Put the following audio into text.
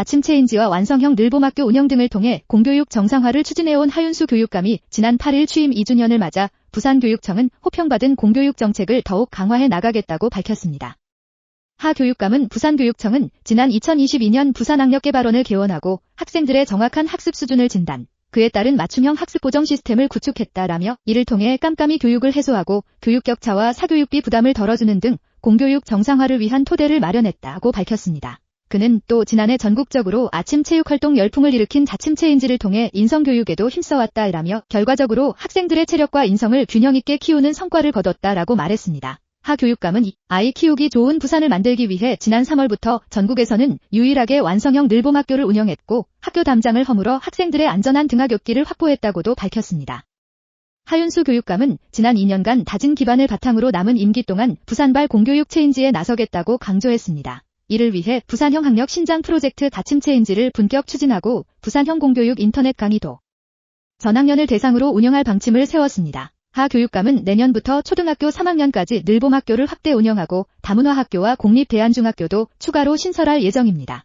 아침 체인지와 완성형 늘봄학교 운영 등을 통해 공교육 정상화를 추진해온 하윤수 교육감이 지난 8일 취임 2주년을 맞아 부산교육청은 호평받은 공교육 정책을 더욱 강화해 나가겠다고 밝혔습니다. 하 교육감은 부산교육청은 지난 2022년 부산학력개발원을 개원하고 학생들의 정확한 학습 수준을 진단, 그에 따른 맞춤형 학습 보정 시스템을 구축했다라며 이를 통해 깜깜이 교육을 해소하고 교육 격차와 사교육비 부담을 덜어주는 등 공교육 정상화를 위한 토대를 마련했다고 밝혔습니다. 그는 또 지난해 전국적으로 아침 체육 활동 열풍을 일으킨 자침 체인지를 통해 인성 교육에도 힘써왔다라며 결과적으로 학생들의 체력과 인성을 균형 있게 키우는 성과를 거뒀다라고 말했습니다. 하 교육감은 아이 키우기 좋은 부산을 만들기 위해 지난 3월부터 전국에서는 유일하게 완성형 늘봄학교를 운영했고 학교 담장을 허물어 학생들의 안전한 등하굣길을 확보했다고도 밝혔습니다. 하윤수 교육감은 지난 2년간 다진 기반을 바탕으로 남은 임기 동안 부산발 공교육 체인지에 나서겠다고 강조했습니다. 이를 위해 부산형 학력 신장 프로젝트 다침 체인지를 본격 추진하고 부산형 공교육 인터넷 강의도 전학년을 대상으로 운영할 방침을 세웠습니다. 하 교육감은 내년부터 초등학교 3학년까지 늘봄학교를 확대 운영하고 다문화 학교와 공립대안중학교도 추가로 신설할 예정입니다.